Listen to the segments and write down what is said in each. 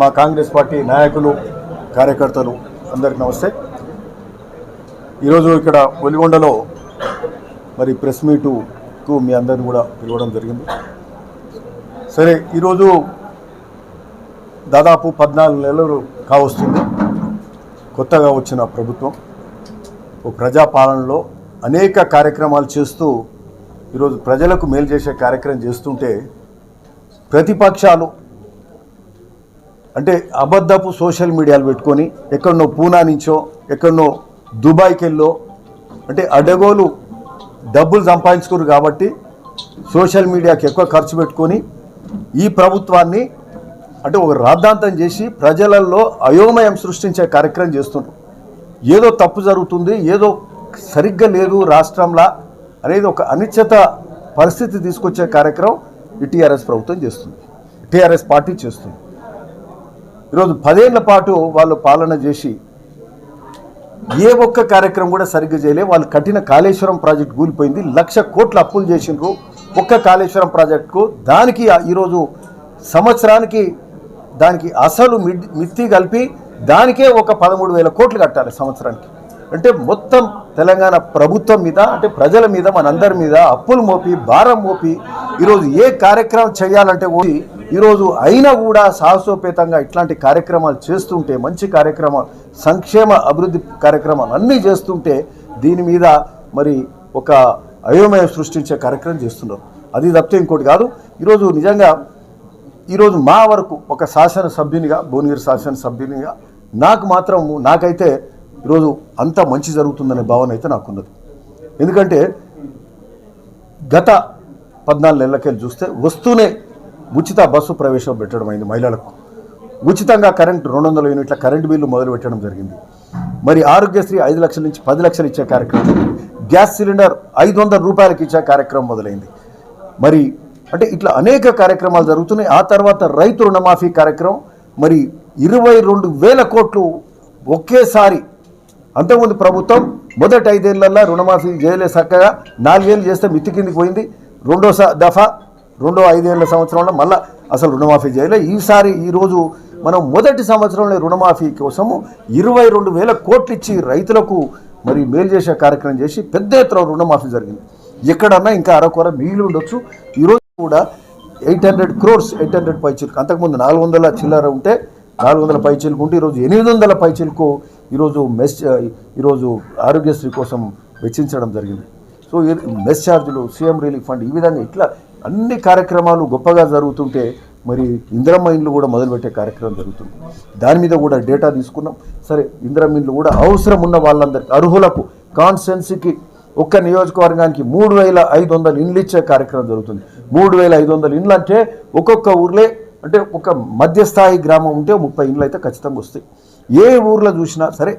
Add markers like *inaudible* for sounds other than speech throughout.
మా కాంగ్రెస్ పార్టీ నాయకులు కార్యకర్తలు అందరికి నమస్తే. ఈరోజు ఇక్కడ ఒలిగొండలో మరి ప్రెస్ మీటుకు మీ అందరిని కూడా పిలవడం జరిగింది. సరే ఈరోజు దాదాపు పద్నాలుగు నెలలు కావస్తుంది. కొత్తగా వచ్చిన ప్రభుత్వం ఓ ప్రజాపాలనలో అనేక కార్యక్రమాలు చేస్తూ ఈరోజు ప్రజలకు మేలు చేసే కార్యక్రమం చేస్తుంటే ప్రతిపక్షాలు అంటే అబద్ధపు సోషల్ మీడియాలు పెట్టుకొని ఎక్కడనో పూనా నుంచో ఎక్కడనో దుబాయ్కి వెళ్ళో అంటే అడగోలు డబ్బులు సంపాదించుకోరు కాబట్టి సోషల్ మీడియాకి ఎక్కువ ఖర్చు పెట్టుకొని ఈ ప్రభుత్వాన్ని అంటే ఒక రాద్ధాంతం చేసి ప్రజలలో అయోమయం సృష్టించే కార్యక్రమం చేస్తున్నారు. ఏదో తప్పు జరుగుతుంది ఏదో సరిగ్గా లేదు రాష్ట్రంలో అనేది ఒక అనిశ్చిత పరిస్థితి తీసుకొచ్చే కార్యక్రమం ఈ టీఆర్ఎస్ ప్రభుత్వం చేస్తుంది. టీఆర్ఎస్ పార్టీ చేస్తుంది. ఈరోజు పదేళ్ళ పాటు వాళ్ళు పాలన చేసి ఏ ఒక్క కార్యక్రమం కూడా సరిగ్గా చేయలే. వాళ్ళు కట్టిన కాళేశ్వరం ప్రాజెక్ట్ కూలిపోయింది. లక్ష కోట్ల అప్పులు చేసినారు ఒక్క కాళేశ్వరం ప్రాజెక్టుకు దానికి ఈరోజు సంవత్సరానికి దానికి అసలు మిడ్ మిత్తి కలిపి దానికే ఒక పదమూడు వేల కోట్లు కట్టాలి సంవత్సరానికి. అంటే మొత్తం తెలంగాణ ప్రభుత్వం మీద అంటే ప్రజల మీద మనందరి మీద అప్పులు మోపి భారం మోపి ఈరోజు ఏ కార్యక్రమం చేయాలంటే పోయి ఈరోజు అయినా కూడా సాహసోపేతంగా ఇట్లాంటి కార్యక్రమాలు చేస్తుంటే మంచి కార్యక్రమాలు సంక్షేమ అభివృద్ధి కార్యక్రమాలు అన్నీ చేస్తుంటే దీని మీద మరి ఒక అయోమయం సృష్టించే కార్యక్రమం చేస్తున్నారు. అది తప్పితే ఇంకోటి కాదు. ఈరోజు నిజంగా ఈరోజు మా వరకు ఒక శాసనసభ్యునిగా భువనగిరి శాసనసభ్యునిగా నాకు మాత్రం నాకైతే ఈరోజు అంతా మంచి జరుగుతుందనే భావన అయితే నాకున్నది. ఎందుకంటే గత పద్నాలుగు నెలలకెళ్ళి చూస్తే వస్తూనే ఉచిత బస్సు ప్రవేశం పెట్టడం అయింది మహిళలకు. ఉచితంగా కరెంట్ రెండు వందల యూనిట్ల కరెంటు బిల్లు మొదలు పెట్టడం జరిగింది. మరి ఆరోగ్యశ్రీ ఐదు లక్షల నుంచి పది లక్షలు ఇచ్చే కార్యక్రమం గ్యాస్ సిలిండర్ ఐదు వందల రూపాయలకి ఇచ్చే కార్యక్రమం మొదలైంది. మరి అంటే ఇట్లా అనేక కార్యక్రమాలు జరుగుతున్నాయి. ఆ తర్వాత రైతు రుణమాఫీ కార్యక్రమం మరి ఇరవై రెండు వేల కోట్లు ఒకేసారి అంతకుముందు ప్రభుత్వం మొదటి ఐదేళ్ళలో రుణమాఫీ చేయలే చక్కగా నాలుగేళ్ళు చేస్తే మిత్తి కిందికి పోయింది. రెండో స- దఫా రెండో ఐదేళ్ళ సంవత్సరంలో మళ్ళా అసలు రుణమాఫీ చేయలే. ఈసారి ఈరోజు మనం మొదటి సంవత్సరంలో రుణమాఫీ కోసము ఇరవై రెండు వేల కోట్లు ఇచ్చి రైతులకు మరి మేలు చేసే కార్యక్రమం చేసి పెద్ద ఎత్తున రుణమాఫీ జరిగింది. ఎక్కడన్నా ఇంకా అరకొర మిగిలి ఉండొచ్చు. ఈరోజు కూడా eight hundred crores eight hundred పైచీలకు అంతకుముందు నాలుగు వందల చిల్లర ఉంటే నాలుగు వందల పైచీలకు ఉంటే ఈరోజు ఎనిమిది వందల పైచీలకు ఈరోజు మెస్ ఈరోజు ఆరోగ్యశ్రీ కోసం వెచ్చించడం జరిగింది. సో మెస్ ఛార్జీలు సీఎం రిలీఫ్ ఫండ్ ఈ విధంగా ఇట్లా అన్ని కార్యక్రమాలు గొప్పగా జరుగుతుంటే మరి ఇందిరమ్మ ఇండ్లు కూడా మొదలుపెట్టే కార్యక్రమం జరుగుతుంది. దాని మీద కూడా డేటా తీసుకున్నాం. సరే ఇందిరమ్మ ఇండ్లు కూడా అవసరం ఉన్న వాళ్ళందరికీ అర్హులకు కాన్స్టెన్సీకి ఒక్క నియోజకవర్గానికి మూడు వేల ఐదు వందల ఇండ్లు ఇచ్చే కార్యక్రమం జరుగుతుంది. మూడు వేల ఐదు వందల ఇండ్లు అంటే ఒక్కొక్క ఊర్లే అంటే ఒక మధ్యస్థాయి గ్రామం ఉంటే ముప్పై ఇండ్లు అయితే ఖచ్చితంగా వస్తాయి. ఏ ఊర్లో చూసినా సరే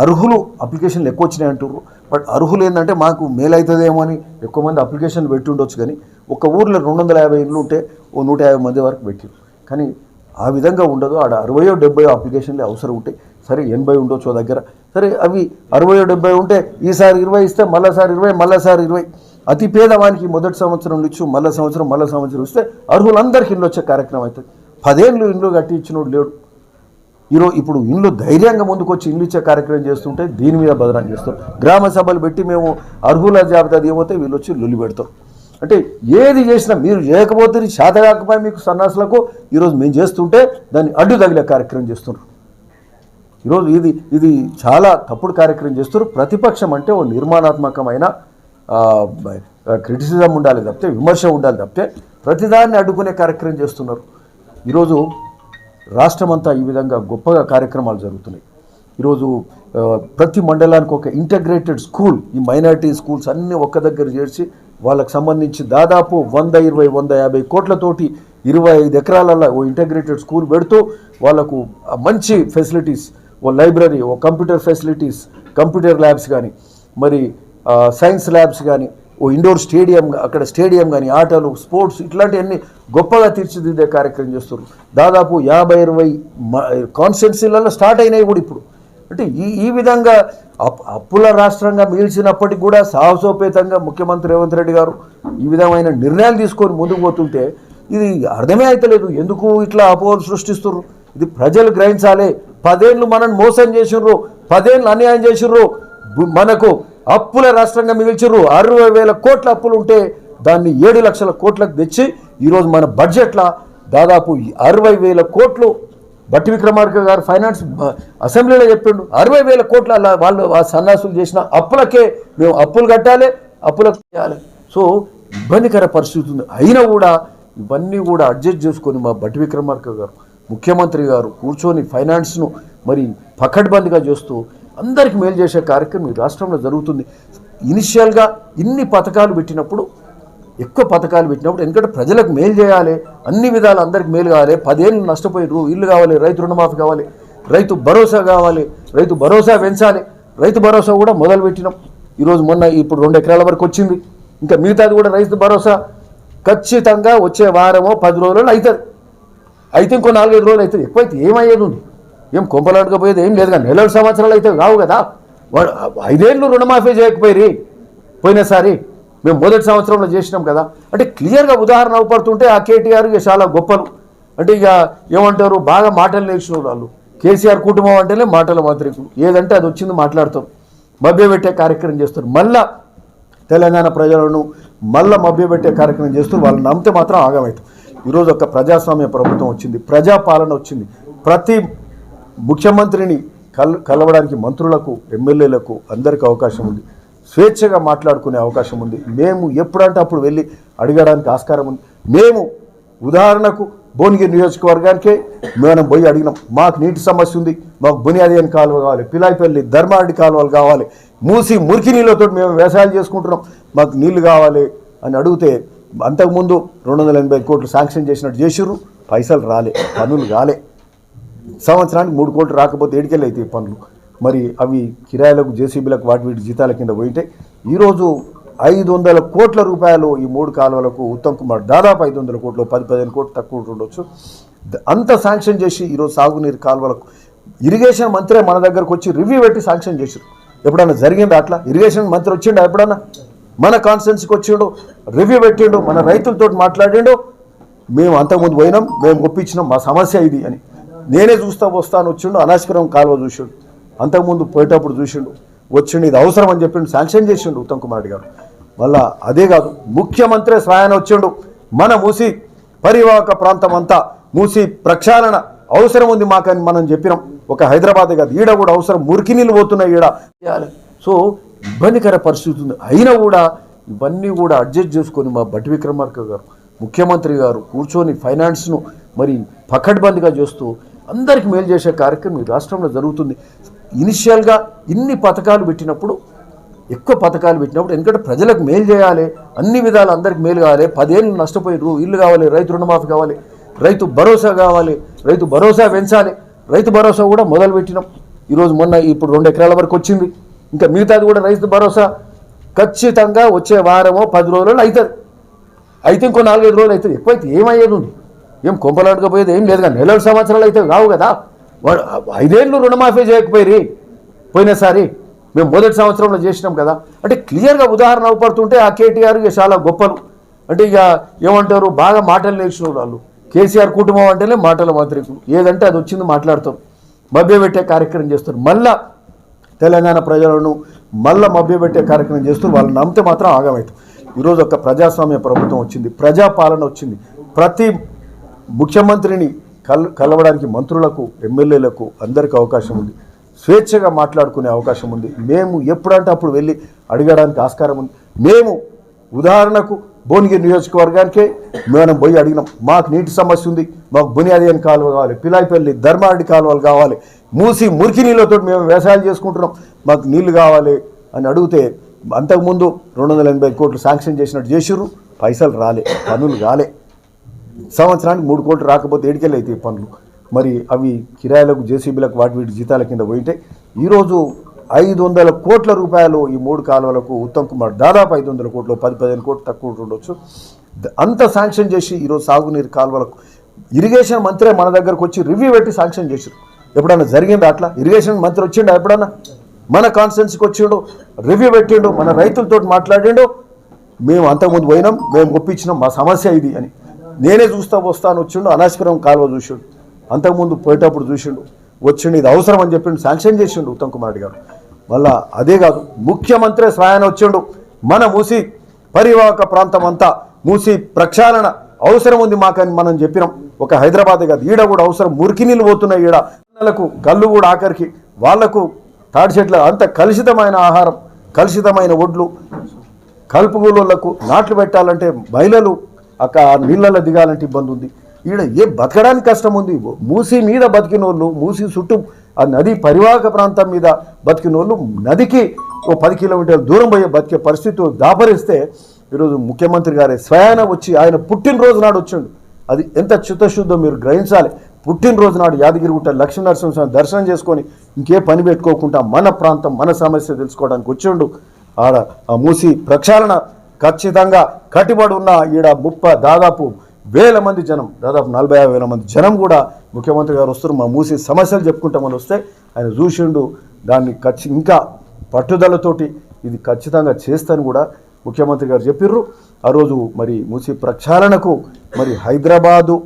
అర్హులు అప్లికేషన్లు ఎక్కువ వచ్చినాయి అంటారు బట్ అర్హులు ఏంటంటే మాకు మేలు అవుతుందేమో అని ఎక్కువ మంది అప్లికేషన్ పెట్టి ఉండొచ్చు కానీ ఒక ఊర్లో రెండు వందల యాభై ఇండ్లు ఉంటే ఓ నూట యాభై మంది వరకు పెట్టారు కానీ ఆ విధంగా ఉండదు. ఆడ అరవయో డెబ్బయో అప్లికేషన్లు అవసరం ఉంటాయి సరే ఎనభై ఉండొచ్చు ఓ దగ్గర. సరే అవి అరవయో డెబ్బై ఉంటే ఈసారి ఇరవై ఇస్తే మళ్ళీసారి ఇరవై మళ్ళీసారి ఇరవై. అతి పేదవానికి మొదటి సంవత్సరం ఇచ్చు మళ్ళీ సంవత్సరం మళ్ళీ సంవత్సరం ఇస్తే అర్హులందరికీ ఇల్లు వచ్చే కార్యక్రమం అవుతుంది. పదేళ్ళు ఇండ్లు కట్టి ఇచ్చినోడు లేడు. ఈరోజు ఇప్పుడు ఇండ్లు ధైర్యంగా ముందుకొచ్చి ఇండ్లు ఇచ్చే కార్యక్రమం చేస్తుంటే దీని మీద బదనాం చేస్తారు. గ్రామ సభలు పెట్టి మేము అర్హుల జాబితా దిగిపోతే వీళ్ళు వచ్చి లొల్లి పెడతారు. అంటే ఏది చేసినా మీరు చేయకపోతే శాత కాకపోయి మీకు సన్నాసులకు ఈరోజు మేము చేస్తుంటే దాన్ని అడ్డు తగిలే కార్యక్రమం చేస్తున్నారు. ఈరోజు ఇది ఇది చాలా తప్పుడు కార్యక్రమం చేస్తారు ప్రతిపక్షం అంటే ఓ నిర్మాణాత్మకమైన క్రిటిసిజం ఉండాలి తప్పితే విమర్శ ఉండాలి తప్పితే ప్రతిదాన్ని అడ్డుకునే కార్యక్రమం చేస్తున్నారు. ఈరోజు రాష్ట్రమంతా ఈ విధంగా గొప్పగా కార్యక్రమాలు జరుగుతున్నాయి. ఈరోజు ప్రతి మండలానికి ఒక ఇంటగ్రేటెడ్ స్కూల్ ఈ మైనారిటీ స్కూల్స్ అన్నీ ఒక్క దగ్గర చేర్చి వాళ్ళకి సంబంధించి దాదాపు వంద ఇరవై వంద యాభై కోట్లతోటి ఇరవై ఐదు ఎకరాలలో ఓ ఇంటగ్రేటెడ్ స్కూల్ పెడుతూ వాళ్ళకు మంచి ఫెసిలిటీస్ ఓ లైబ్రరీ ఓ కంప్యూటర్ ఫెసిలిటీస్ కంప్యూటర్ ల్యాబ్స్ కానీ మరి సైన్స్ ల్యాబ్స్ కానీ ఓ ఇండోర్ స్టేడియం అక్కడ స్టేడియం కానీ ఆటలు స్పోర్ట్స్ ఇట్లాంటివన్నీ గొప్పగా తీర్చిదిద్దే కార్యక్రమం చేస్తారు దాదాపు యాభై ఇరవై కాన్స్టిట్యున్సీలలో స్టార్ట్ అయినాయి కూడా ఇప్పుడు. అంటే ఈ ఈ విధంగా అప్ అప్పుల రాష్ట్రంగా మిగిల్చినప్పటికీ కూడా సాహసోపేతంగా ముఖ్యమంత్రి రేవంత్ రెడ్డి గారు ఈ విధమైన నిర్ణయాలు తీసుకొని ముందుకు పోతుంటే ఇది అర్థమే అవుతలేదు ఎందుకు ఇట్లా అపోహలు సృష్టిస్తున్నారు ఇది ప్రజలు గ్రహించాలి. పదేళ్ళు మనల్ని మోసం చేసిర్రు. పదేళ్ళు అన్యాయం చేసిర్రు. మనకు అప్పుల రాష్ట్రంగా మిగిల్చిర్రు. అరవై వేల కోట్ల అప్పులు ఉంటే దాన్ని ఏడు లక్షల కోట్లకు తెచ్చి ఈరోజు మన బడ్జెట్లో దాదాపు అరవై వేల కోట్లు. బట్టి విక్రమార్క గారు ఫైనాన్స్ అసెంబ్లీలో చెప్పిండు. అరవై వేల కోట్ల వాళ్ళు ఆ సన్నాసులు చేసిన అప్పులకే మేము అప్పులు కట్టాలి అప్పులకు చేయాలి. సో ఇబ్బందికర పరిస్థితి ఉంది. అయినా కూడా ఇవన్నీ కూడా అడ్జస్ట్ చేసుకొని మా బట్టి విక్రమార్క గారు ముఖ్యమంత్రి గారు కూర్చొని ఫైనాన్స్ను మరి పకడ్బందీగా చేస్తూ అందరికి మేలు చేసే కార్యక్రమం ఈ రాష్ట్రంలో జరుగుతుంది. ఇనిషియల్గా ఇన్ని పథకాలు పెట్టినప్పుడు ఎక్కువ పథకాలు పెట్టినప్పుడు ఎందుకంటే ప్రజలకు మేలు చేయాలి అన్ని విధాలు అందరికి మేలు కావాలి. పదేళ్ళు నష్టపోయారు ఇల్లు కావాలి రైతు రుణమాఫీ కావాలి రైతు భరోసా కావాలి రైతు భరోసా పెంచాలి. రైతు భరోసా కూడా మొదలు పెట్టినాం. ఈరోజు మొన్న ఇప్పుడు రెండు ఎకరాల వరకు వచ్చింది. ఇంకా మిగతాది కూడా రైతు భరోసా ఖచ్చితంగా వచ్చే వారమో పది రోజులలో అవుతుంది అయితే ఇంకో నాలుగైదు రోజులు అవుతుంది ఎక్కువైతే ఏమయ్యేది ఉంది? ఏం కొంపలాడకపోయేది ఏం లేదు కానీ నెలల సంవత్సరాలు అయితే కావు కదా. వాడు ఐదేళ్ళు రుణమాఫీ చేయకపోయి పోయినసారి మేము మొదటి సంవత్సరంలో చేసినాం కదా. అంటే క్లియర్గా ఉదాహరణ అవపడుతుంటే ఆ కేటీఆర్ ఇక చాలా గొప్పలు. అంటే ఇక ఏమంటారు? బాగా మాటలు నేర్చిన వాళ్ళు. కేసీఆర్ కుటుంబం అంటేనే మాటల మాత్రికులు. ఏదంటే అది వచ్చింది మాట్లాడతాం. మభ్యపెట్టే కార్యక్రమం చేస్తారు. మళ్ళా తెలంగాణ ప్రజలను మళ్ళా మభ్యపెట్టే కార్యక్రమం చేస్తూ వాళ్ళని నమ్మితే మాత్రం ఆగమవుతాం. ఈరోజు ఒక ప్రజాస్వామ్య ప్రభుత్వం వచ్చింది. ప్రజాపాలన వచ్చింది. ప్రతి ముఖ్యమంత్రిని కల్ కలవడానికి మంత్రులకు ఎమ్మెల్యేలకు అందరికీ అవకాశం ఉంది. స్వేచ్ఛగా మాట్లాడుకునే అవకాశం ఉంది. మేము ఎప్పుడంటే అప్పుడు వెళ్ళి అడగడానికి ఆస్కారం ఉంది. మేము ఉదాహరణకు భువనగిరి నియోజకవర్గానికే మనం పోయి అడిగినాం. మాకు నీటి సమస్య ఉంది. మాకు బునియాది కాలువ కావాలి పిలాయిపల్లి ధర్మారెడ్డి కాలువలు కావాలి మూసి మురికి నీళ్ళతో మేము వ్యవసాయాలు చేసుకుంటున్నాం. మాకు నీళ్ళు కావాలి అని అడిగితే అంతకుముందు రెండు వందల ఎనభై కోట్లు శాంక్షన్ చేసినట్టు చేసిర్రు. పైసలు రాలే పనులు రాలే సంవత్సరానికి మూడు కోట్లు రాకపోతే ఏడికెళ్ళి అయితే పనులు. మరి అవి కిరాయిలకు జేసీబీలకు వాటి వీటి జీతాల కింద పోయింటే ఈరోజు ఐదు వందల కోట్ల రూపాయలు ఈ మూడు కాలువలకు ఉత్తమ్ కుమార్ దాదాపు ఐదు వందల కోట్లు పది పదిహేను కోట్లు తక్కువ ఉండొచ్చు. అంత శాంక్షన్ చేసి ఈరోజు సాగునీరు కాలువలకు ఇరిగేషన్ మంత్రే మన దగ్గరకు వచ్చి రివ్యూ పెట్టి శాంక్షన్ చేశారు. ఎప్పుడన్నా జరిగిందా అట్లా? ఇరిగేషన్ మంత్రి వచ్చిండా ఎప్పుడన్నా? మన కాన్స్టెన్సీకి వచ్చిండు రివ్యూ పెట్టిండు మన రైతులతో మాట్లాడిండు మేము అంతకుముందు పోయినాం మేము ఒప్పించినాం మా సమస్య ఇది అని. నేనే చూస్తా వస్తాను వచ్చిండు అనాశకరం కాలువ చూసిండు. అంతకుముందు పోయేటప్పుడు చూసిండు వచ్చిండు ఇది అవసరం అని చెప్పిండు శాంక్షన్ చేసిండు ఉత్తమ్ కుమార్ రెడ్డి గారు. మళ్ళా అదే కాదు ముఖ్యమంత్రి స్వయాన వచ్చిండు మన మూసి పరివాహక ప్రాంతం అంతా మూసి ప్రక్షాళన అవసరం ఉంది మాకని మనం చెప్పినాం. ఒక హైదరాబాదే కాదు ఈడ కూడా అవసరం మురికి నీళ్ళు పోతున్నాయి ఈడ. సో ఇబ్బందికర పరిస్థితి ఉంది. అయినా కూడా ఇవన్నీ కూడా అడ్జస్ట్ చేసుకొని మా బట్టి విక్రమార్క గారు ముఖ్యమంత్రి గారు కూర్చొని ఫైనాన్స్ను మరి పకడ్బందీగా చేస్తూ అందరికి మేలు చేసే కార్యక్రమం ఈ రాష్ట్రంలో జరుగుతుంది. ఇనిషియల్గా ఇన్ని పథకాలు పెట్టినప్పుడు ఎక్కువ పథకాలు పెట్టినప్పుడు ఎందుకంటే ప్రజలకు మేలు చేయాలి అన్ని విధాలు అందరికి మేలు కావాలి. పదేళ్ళు నష్టపోయారు ఇల్లు కావాలి రైతు రుణమాఫీ కావాలి రైతు భరోసా కావాలి రైతు భరోసా పెంచాలి. రైతు భరోసా కూడా మొదలు పెట్టినాం. ఈరోజు మొన్న ఇప్పుడు రెండు ఎకరాల వరకు వచ్చింది. ఇంకా మిగతాది కూడా రైతు భరోసా ఖచ్చితంగా వచ్చే వారమో పది రోజులలో అవుతుంది. అయితే ఇంకో నాలుగైదు రోజులు అవుతుంది. ఎక్కువైతే ఏమయ్యేది ఉంది? ఏం కొంపలాడకపోయేది ఏం లేదు కానీ నెలలు సంవత్సరాలు అయితే కావు కదా. వాడు ఐదేళ్ళు రుణమాఫీ చేయకపోయి పోయినసారి మేము మొదటి సంవత్సరంలో చేసినాం కదా. అంటే క్లియర్గా ఉదాహరణ అవపడుతుంటే ఆ కేటీఆర్ ఇక చాలా గొప్పలు. అంటే ఇక ఏమంటారు? బాగా మాటలు నేర్చిన వాళ్ళు. కేసీఆర్ కుటుంబం అంటేనే మాటల మాత్రికులు. ఏదంటే అది వచ్చింది మాట్లాడతాం. మభ్యపెట్టే కార్యక్రమం చేస్తారు. మళ్ళా తెలంగాణ ప్రజలను మళ్ళా మభ్యపెట్టే కార్యక్రమం చేస్తూ వాళ్ళని నమ్మితే మాత్రం ఆగమవుతాం ఈరోజు ఒక ప్రజాస్వామ్య ప్రభుత్వం వచ్చింది. ప్రజాపాలన వచ్చింది. ప్రతి ముఖ్యమంత్రిని కల్ కలవడానికి మంత్రులకు ఎమ్మెల్యేలకు అందరికీ అవకాశం ఉంది. స్వేచ్ఛగా మాట్లాడుకునే అవకాశం ఉంది. మేము ఎప్పుడంటే అప్పుడు వెళ్ళి అడగడానికి ఆస్కారం ఉంది. మేము ఉదాహరణకు భువనగిరి నియోజకవర్గానికే మనం పోయి అడిగినాం. మాకు నీటి సమస్య ఉంది. మాకు బునియాది అని కాలువ కావాలి పిలాయిపల్లి ధర్మారెడ్డి కాలువలు కావాలి. మూసి మురికి నీళ్ళతో మేము వ్యవసాయాలు చేసుకుంటున్నాం. మాకు నీళ్ళు కావాలి అని అడిగితే అంతకుముందు రెండు వందల ఎనభై కోట్లు శాంక్షన్ చేసినట్టు చేసిర్రు. పైసలు రాలే పనులు రాలే సంవత్సరానికి మూడు కోట్లు రాకపోతే ఏడికెళ్ళి అయితే పనులు. మరి అవి కిరాయిలకు జేసీబీలకు వాటి వీటి జీతాల కింద పోయింటే ఈరోజు ఐదు వందల కోట్ల రూపాయలు ఈ మూడు కాలువలకు ఉత్తమ్ కుమార్ దాదాపు ఐదు వందల కోట్లు పది పదిహేను కోట్లు తక్కువ ఉండొచ్చు. అంత శాంక్షన్ చేసి ఈరోజు సాగునీరు కాలువలకు ఇరిగేషన్ మంత్రే మన దగ్గరకు వచ్చి రివ్యూ పెట్టి శాంక్షన్ చేశారు. ఎప్పుడన్నా జరిగిందా అట్లా? ఇరిగేషన్ మంత్రి వచ్చిండా ఎప్పుడన్నా? మన కాన్స్టెన్సీకి వచ్చిండు రివ్యూ పెట్టిండు మన రైతులతో మాట్లాడిండు మేము అంతకుముందు పోయినాం మేము ఒప్పించినాం మా సమస్య ఇది అని. నేనే చూస్తా వస్తాను వచ్చిండు అనాశపురం కాలువ చూసిండు. అంతకుముందు పోయేటప్పుడు చూసిండు వచ్చిండు ఇది అవసరం అని చెప్పిండు శాంక్షన్ చేసిండు ఉత్తమ్ కుమార్ రెడ్డి గారు. మళ్ళా అదే కాదు ముఖ్యమంత్రి స్వయాన వచ్చిండు మన మూసి పరివాహక ప్రాంతం అంతా మూసి ప్రక్షాళన అవసరం ఉంది మాకని మనం చెప్పినాం. ఒక హైదరాబాదే కాదు ఈడ కూడా అవసరం మురికి నీళ్ళు పోతున్నాయి ఈడ. పిల్లలకు కళ్ళు కూడా ఆఖరికి వాళ్ళకు తాడి చెట్ల అంత కలుషితమైన ఆహారం కలుషితమైన ఒడ్లు కలుపుగోళ్ళకు నాట్లు పెట్టాలంటే మహిళలు అక్క ఆ నీళ్ళలో దిగాలంటే ఇబ్బంది ఉంది. ఈడ ఏ బతకడానికి కష్టం ఉంది? మూసి మీద బతికినోళ్ళు మూసి చుట్టూ ఆ నది పరివాహక ప్రాంతం మీద బతికినోళ్ళు నదికి ఓ పది కిలోమీటర్ల దూరం పోయే బతికే పరిస్థితి దాపరిస్తే ఈరోజు ముఖ్యమంత్రి గారే స్వయాన వచ్చి ఆయన పుట్టినరోజు నాడు వచ్చిండు. అది ఎంత చిత్తశుద్ధో మీరు గ్రహించాలి. పుట్టినరోజు నాడు యాదగిరిగుట్ట లక్ష్మీ నరసింహస్వామి దర్శనం చేసుకొని ఇంకే పని పెట్టుకోకుండా మన ప్రాంతం మన సమస్య తెలుసుకోవడానికి వచ్చిండు. ఆడ ఆ మూసి ప్రక్షాళన ఖచ్చితంగా కట్టుబడి ఉన్న ఈడ ముప్ప దాదాపు వేల మంది జనం దాదాపు నలభై వేల మంది జనం కూడా ముఖ్యమంత్రి గారు వస్తారు మా మూసి సమస్యలు చెప్పుకుంటామని వస్తే ఆయన చూసిండు దాన్ని ఖచ్చి ఇంకా పట్టుదలతోటి ఇది ఖచ్చితంగా చేస్తాను కూడా ముఖ్యమంత్రి గారు చెప్పిర్రు. ఆ రోజు మరి మూసి ప్రక్షాళనకు మరి హైదరాబాదు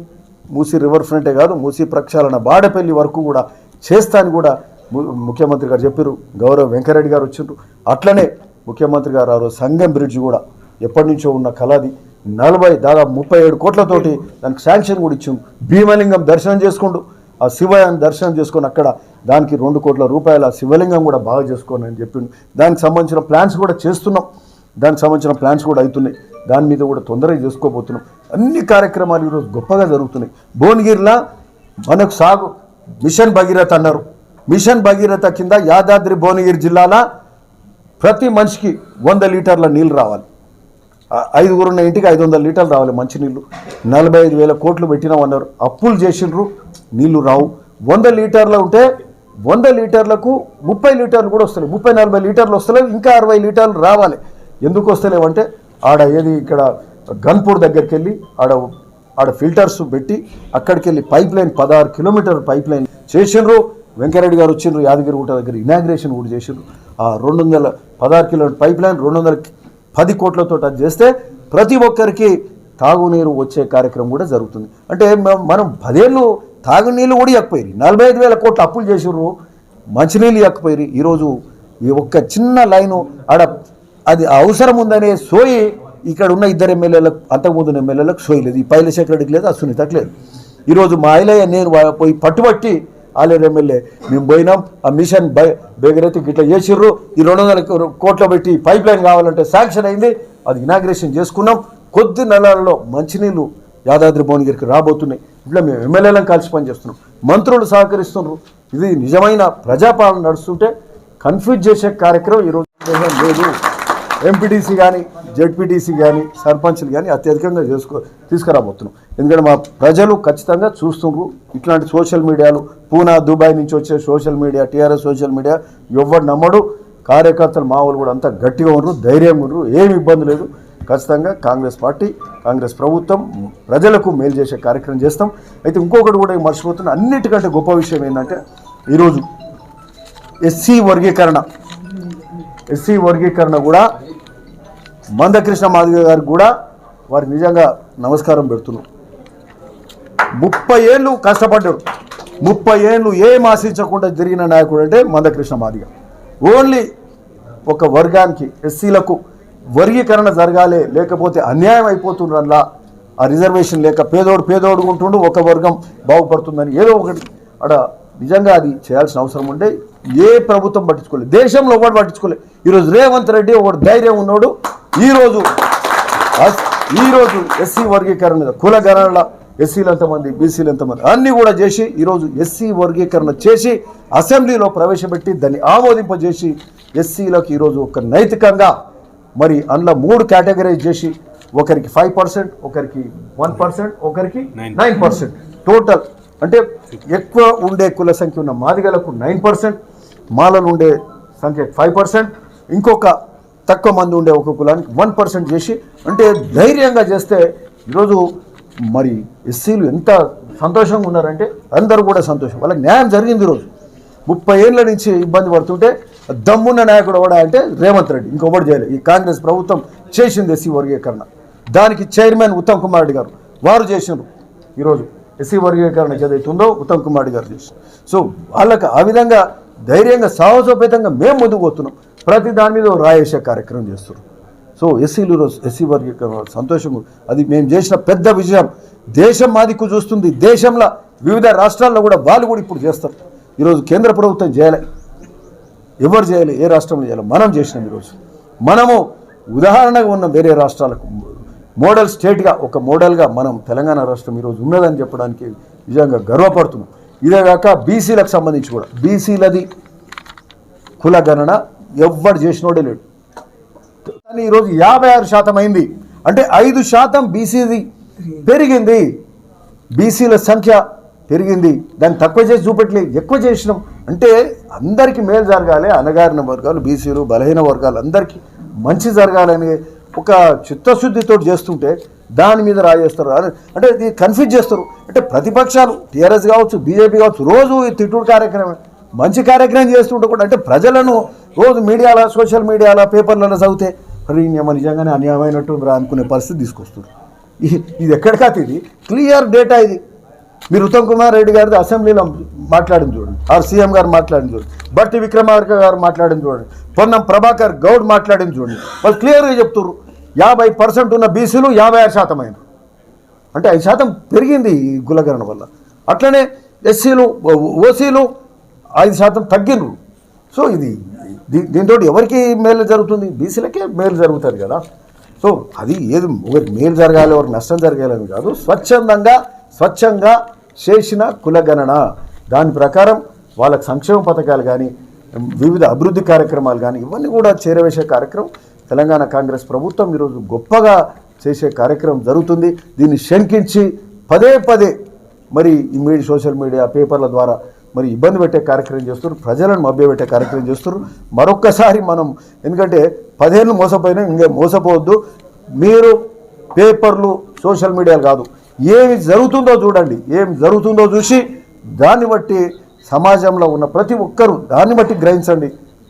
మూసి రివర్ ఫ్రంటే కాదు మూసి ప్రక్షాళన బాడపల్లి వరకు కూడా చేస్తాను కూడా ము- ముఖ్యమంత్రి గారు చెప్పారు గౌరవ్ వెంకరెడ్డి గారు వచ్చిండ్రు అట్లనే ముఖ్యమంత్రి గారు ఆ రోజు సంగం బ్రిడ్జ్ కూడా ఎప్పటి నుంచో ఉన్న కళది నలభై దాదాపు ముప్పై ఏడు కోట్లతోటి దానికి శాంక్షన్ కూడా ఇచ్చాం భీమలింగం దర్శనం చేసుకుంటూ ఆ శివయాన్ని దర్శనం చేసుకొని అక్కడ దానికి రెండు కోట్ల రూపాయల శివలింగం కూడా బాగా చేసుకోండి అని చెప్పిండు. దానికి సంబంధించిన ప్లాన్స్ కూడా చేస్తున్నాం. దానికి సంబంధించిన ప్లాన్స్ కూడా అవుతున్నాయి. దాని మీద కూడా తొందరగా చేసుకోబోతున్నాం. అన్ని కార్యక్రమాలు ఈరోజు గొప్పగా జరుగుతున్నాయి. భువనగిరిలా మనకు సాగు మిషన్ భగీరథ అన్నారు. మిషన్ భగీరథ కింద యాదాద్రి భువనగిరి జిల్లాల ప్రతి మనిషికి వంద లీటర్ల నీళ్ళు రావాలి. ఐదుగురున్న ఐదుగురు ఉన్న ఇంటికి ఐదు వందల లీటర్లు రావాలి మంచినీళ్ళు. నలభై ఐదు వేల కోట్లు పెట్టినామన్నారు అప్పులు చేసిండ్రు. నీళ్ళు రావు. వంద లీటర్లు ఉంటే వంద లీటర్లకు ముప్పై లీటర్లు కూడా వస్తలేవు. ముప్పై నలభై లీటర్లు వస్తలేవు. ఇంకా అరవై లీటర్లు రావాలి. ఎందుకు వస్తలేవు అంటే ఆడ ఏది ఇక్కడ గన్పూర్ దగ్గరికి వెళ్ళి ఆడ ఆడ ఫిల్టర్స్ పెట్టి అక్కడికి వెళ్ళి పైప్ లైన్ పదహారు కిలోమీటర్ పైప్ లైన్ చేసిండ్రు. వెంకరెడ్డి గారు వచ్చిండ్రు. యాదగిరిగుట్ట దగ్గర ఇనాగ్రేషన్ కూడా చేసిండ్రు. ఆ రెండు వందల పదహారు కిలోమీటర్ పైప్ లైన్ రెండు వందల పది కోట్లతో అది చేస్తే ప్రతి ఒక్కరికి తాగునీరు వచ్చే కార్యక్రమం కూడా జరుగుతుంది. అంటే మనం పదేళ్ళు తాగునీళ్ళు కూడా ఇవ్వకపోయి నలభై ఐదు వేల కోట్లు అప్పులు చేసిర్రు. మంచినీళ్ళు ఇవ్వకపోయి ఈరోజు ఈ ఒక్క చిన్న లైను ఆడ అది అవసరం ఉందనే సోయి ఇక్కడ ఉన్న ఇద్దరు ఎమ్మెల్యేలకు అంతకుముందు ఎమ్మెల్యేలకు సోయి లేదు. ఈ పైల సెక్రటరీకి లేదు ఆ సునీతకు లేదు. ఈరోజు మా ఐలయ్య నేను పోయి పట్టుబట్టి ఆలేరు ఎమ్మెల్యే. మేము పోయినాం ఆ మిషన్ బై బేగరెత్తికి ఇట్లా చేసిర్రు. ఈ రెండు వందల కో- కోట్ల పెట్టి పైప్ లైన్ కావాలంటే శాంక్షన్ అయింది. అది ఇనాగ్రేషన్ చేసుకున్నాం. కొద్ది నెలల్లో మంచినీళ్ళు యాదాద్రి భువనగిరికి రాబోతున్నాయి. ఇట్లా మేము ఎమ్మెల్యేలను కలిసి పనిచేస్తున్నాం. మంత్రులు సహకరిస్తున్నారు. ఇది నిజమైన ప్రజాపాలన నడుస్తుంటే కన్ఫ్యూజ్ చేసే కార్యక్రమం ఈరోజు లేదు. ఎంపీటీసీ కానీ జెడ్పీటీసీ కానీ సర్పంచ్లు కానీ అత్యధికంగా చేసుకో తీసుకురాబోతున్నాం. ఎందుకంటే మా ప్రజలు ఖచ్చితంగా చూస్తుండ్రు. ఇట్లాంటి సోషల్ మీడియాలు పూనా దుబాయ్ నుంచి వచ్చే social media TRS social media ఎవరు నమ్మడు. కార్యకర్తలు మామూలు కూడా అంతా గట్టిగా ఉండరు ధైర్యంగా ఉండరు. ఏమి ఇబ్బంది లేదు. ఖచ్చితంగా కాంగ్రెస్ పార్టీ కాంగ్రెస్ ప్రభుత్వం ప్రజలకు మేలు చేసే కార్యక్రమం చేస్తాం. అయితే ఇంకొకటి కూడా మర్చిపోతున్న అన్నిటికంటే గొప్ప విషయం ఏంటంటే ఈరోజు ఎస్సీ వర్గీకరణ ఎస్సీ వర్గీకరణ కూడా మందకృష్ణ మాదిగ గారికి కూడా వారికి నిజంగా నమస్కారం పెడుతున్నాం ముప్పై ఏళ్ళు కష్టపడ్డాడు ముప్పై ఏళ్ళు ఏం ఆశించకుండా జరిగిన నాయకుడు అంటే మందకృష్ణ మాదిగ. ఓన్లీ ఒక వర్గానికి ఎస్సీలకు వర్గీకరణ జరగాలి లేకపోతే అన్యాయం అయిపోతుండ్రల్లా ఆ రిజర్వేషన్ లేక పేదోడు పేదోడు ఉంటుండు ఒక వర్గం బాగుపడుతుందని ఏదో ఒకటి. అక్కడ నిజంగా అది చేయాల్సిన అవసరం ఉండే ఏ ప్రభుత్వం పట్టించుకోలేదు. దేశంలో ఒకటి పట్టించుకోలేదు. ఈరోజు రేవంత్ రెడ్డి ఒకటి ధైర్యం ఉన్నాడు. ఈరోజు ఈరోజు ఎస్సీ వర్గీకరణ మీద కుల గణనల ఎస్సీలు ఎంతమంది బీసీలు ఎంతమంది అన్నీ కూడా చేసి ఈరోజు ఎస్సీ వర్గీకరణ చేసి అసెంబ్లీలో ప్రవేశపెట్టి దాన్ని ఆమోదింపజేసి ఎస్సీలకు ఈరోజు ఒక నైతికంగా మరి అందులో మూడు కేటగరైజ్ చేసి ఒకరికి ఫైవ్ పర్సెంట్ ఒకరికి వన్ పర్సెంట్ ఒకరికి నైన్ పర్సెంట్. టోటల్ అంటే ఎక్కువ ఉండే కుల సంఖ్య ఉన్న మాదిగలకు నైన్ పర్సెంట్ మాలలు ఉండే సంఖ్య ఫైవ్ పర్సెంట్ ఇంకొక తక్కువ మంది ఉండే ఒక కులానికి వన్ పర్సెంట్ చేసి అంటే ధైర్యంగా చేస్తే ఈరోజు మరి ఎస్సీలు ఎంత సంతోషంగా ఉన్నారంటే అందరూ కూడా సంతోషం. వాళ్ళకి న్యాయం జరిగింది ఈరోజు. ముప్పై ఏళ్ళ నుంచి ఇబ్బంది పడుతుంటే దమ్మున్న నాయకుడు కూడా అంటే రేవంత్ రెడ్డి. ఇంకొకటి చేయలేదు ఈ కాంగ్రెస్ ప్రభుత్వం చేసింది ఎస్సీ వర్గీకరణ. దానికి చైర్మన్ ఉత్తమ్ కుమార్ రెడ్డి గారు. వారు చేసినారు ఈరోజు. ఎస్సీ వర్గీకరణ ఏదైతే ఉందో ఉత్తమ్ కుమార్ రెడ్డి గారు చేసి సో వాళ్ళకి ఆ విధంగా ధైర్యంగా సాహసోపేతంగా మేము ముందుకు పోతున్నాం. ప్రతి దాని మీద రాయేసే కార్యక్రమం చేస్తున్నాం సో ఎస్సీలు రోజు ఎస్సీ వర్గీకరణ సంతోషం. అది మేము చేసిన పెద్ద విజయం. దేశం మాదిక్కు చూస్తుంది. దేశంలో వివిధ రాష్ట్రాల్లో కూడా వాళ్ళు కూడా ఇప్పుడు చేస్తారు. ఈరోజు కేంద్ర ప్రభుత్వం చేయాలి. ఎవరు చేయాలి? ఏ రాష్ట్రంలో చేయాలి? మనం చేసినాం ఈరోజు. మనము ఉదాహరణగా ఉన్న వేరే రాష్ట్రాలకు మోడల్ స్టేట్గా ఒక మోడల్గా మనం తెలంగాణ రాష్ట్రం ఈరోజు ఉన్నదని చెప్పడానికి నిజంగా గర్వపడుతున్నాం. ఇదే కాక బీసీలకు సంబంధించి కూడా. బీసీలది కుల గణన ఎవ్వడు చేసినోడే లేడు. కానీ ఈరోజు యాభై ఆరు శాతం అయింది. అంటే ఐదు శాతం బీసీది పెరిగింది. బీసీల సంఖ్య పెరిగింది. దాన్ని తక్కువ చేసి చూపెట్టలే ఎక్కువ చేసినాం. అంటే అందరికీ మేలు జరగాలి. అనగారిన వర్గాలు బీసీలు బలహీన వర్గాలు అందరికీ మంచి జరగాలని ఒక చిత్తశుద్ధితో చేస్తుంటే దాని మీద రాజేస్తారు అంటే ఇది కన్ఫ్యూజ్ చేస్తారు. అంటే ప్రతిపక్షాలు టీఆర్ఎస్ కావచ్చు బీజేపీ కావచ్చు రోజు ఈ తిట్టుడు కార్యక్రమం మంచి కార్యక్రమం చేస్తుంటే కూడా అంటే ప్రజలను రోజు మీడియాలో సోషల్ మీడియాలో పేపర్లలో చదివితే మరి నిజంగానే అన్యాయమైనట్టు రా అనుకునే పరిస్థితి తీసుకొస్తుంది ఇది ఎక్కడికా ఇది? క్లియర్ డేటా ఇది. మీరు ఉత్తమ్ కుమార్ రెడ్డి గారిది అసెంబ్లీలో మాట్లాడింది చూడండి. ఆర్ సీఎం గారు మాట్లాడింది చూడండి. బట్టి విక్రమార్క గారు మాట్లాడింది చూడండి. పొన్నం ప్రభాకర్ గౌడ్ మాట్లాడింది చూడండి. వాళ్ళు క్లియర్గా చెప్తున్నారు యాభై పర్సెంట్ ఉన్న బీసీలు యాభై ఆరు శాతం అయినారు. అంటే ఐదు శాతం పెరిగింది ఈ కులగరణ వల్ల. అట్లనే ఎస్సీలు ఓసీలు ఐదు శాతం తగ్గినరు సో ఇది దీ- దీంతో ఎవరికి మేలు జరుగుతుంది? బీసీలకే మేలు జరుగుతుంది కదా. సో అది ఏది ఒకరికి మేలు జరగాలి ఎవరికి నష్టం జరగాలని కాదు. స్వచ్ఛందంగా స్వచ్ఛంగా చేసిన కులగణన. దాని ప్రకారం వాళ్ళకి సంక్షేమ పథకాలు కానీ వివిధ అభివృద్ధి కార్యక్రమాలు కానీ ఇవన్నీ కూడా చేరవేసే కార్యక్రమం తెలంగాణ కాంగ్రెస్ ప్రభుత్వం ఈరోజు గొప్పగా చేసే కార్యక్రమం జరుగుతుంది. దీన్ని శంకించి పదే పదే మరి ఈ మీడియా సోషల్ మీడియా పేపర్ల ద్వారా మరి ఇబ్బంది పెట్టే కార్యక్రమం చేస్తున్నారు. ప్రజలను మభ్యపెట్టే కార్యక్రమం చేస్తున్నారు. మరొక్కసారి మనం ఎందుకంటే పదేళ్ళు మోసపోయినా ఇంకా మోసపోవద్దు. మీరు పేపర్లు సోషల్ మీడియాలు కాదు ఏమి జరుగుతుందో చూడండి. ఏం జరుగుతుందో చూసి దాన్ని బట్టి సమాజంలో ఉన్న ప్రతి ఒక్కరూ దాన్ని బట్టి గ్రహించండి.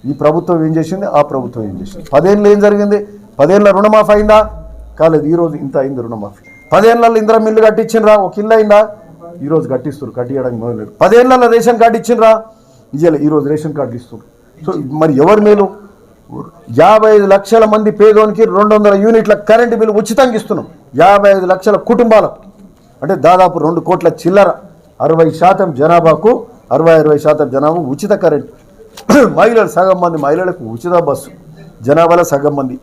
ఈ ప్రభుత్వం ఏం చేసింది? ఆ ప్రభుత్వం ఏం చేసింది? పదేళ్ళు ఏం జరిగింది? పదేళ్ళ రుణమాఫీ అయిందా? కాలేదు. ఈరోజు ఇంత అయింది రుణమాఫీ. పదేళ్ళలో ఇంద్ర మిల్లు కట్టించినరా? ఒక ఇల్లు అయిందా? ఈరోజు కట్టిస్తారు కట్టియడానికి మొదలు పదేళ్ళలో రేషన్ కార్డు ఇచ్చిండ్రా? ఇయ్యలే ఈరోజు రేషన్ కార్డు ఇస్తున్నారు సో మరి ఎవరి మేలు? యాభై ఐదు లక్షల మంది పేదోనికి రెండు వందల యూనిట్ల కరెంటు బిల్లు ఉచితంగా ఇస్తున్నాం. యాభై ఐదు లక్షల కుటుంబాలకు. అంటే దాదాపు రెండు కోట్ల చిల్లర. అరవై శాతం జనాభాకు అరవై అరవై శాతం జనాభా ఉచిత కరెంట్. *coughs* మహిళలు సగం మంది మహిళలకు ఉచిత బస్సు జనాభాలో సగం మంది.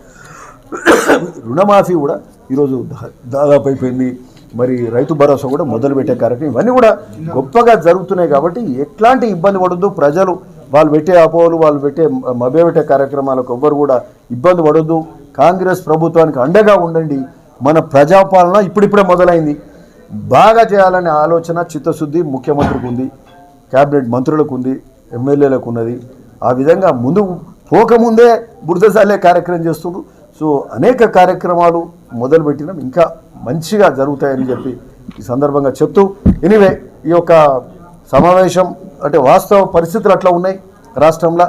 *coughs* రుణమాఫీ కూడా ఈరోజు దా- దాదాపు అయిపోయింది. మరి రైతు భరోసా కూడా మొదలుపెట్టే కార్యక్రమం. ఇవన్నీ కూడా గొప్పగా జరుగుతున్నాయి కాబట్టి ఎట్లాంటి ఇబ్బంది పడద్దు. ప్రజలు వాళ్ళు పెట్టే అపోహలు వాళ్ళు పెట్టే మభ్య పెట్టే కార్యక్రమాలకు ఎవ్వరు కూడా ఇబ్బంది పడొద్దు. కాంగ్రెస్ ప్రభుత్వానికి అండగా ఉండండి. మన ప్రజాపాలన ఇప్పుడిప్పుడే మొదలైంది. బాగా చేయాలనే ఆలోచన చిత్తశుద్ధి ముఖ్యమంత్రికి ఉంది. క్యాబినెట్ మంత్రులకు ఉంది. ఎమ్మెల్యేలకు ఉన్నది. ఆ విధంగా ముందు పోకముందే బురద కార్యక్రమం చేస్తుండ్రు. సో అనేక కార్యక్రమాలు మొదలుపెట్టినాం. ఇంకా మంచిగా జరుగుతాయని చెప్పి ఈ సందర్భంగా చెప్తూ ఎనివే ఈ యొక్క సమావేశం అంటే వాస్తవ పరిస్థితులు అట్లా ఉన్నాయి రాష్ట్రంలో.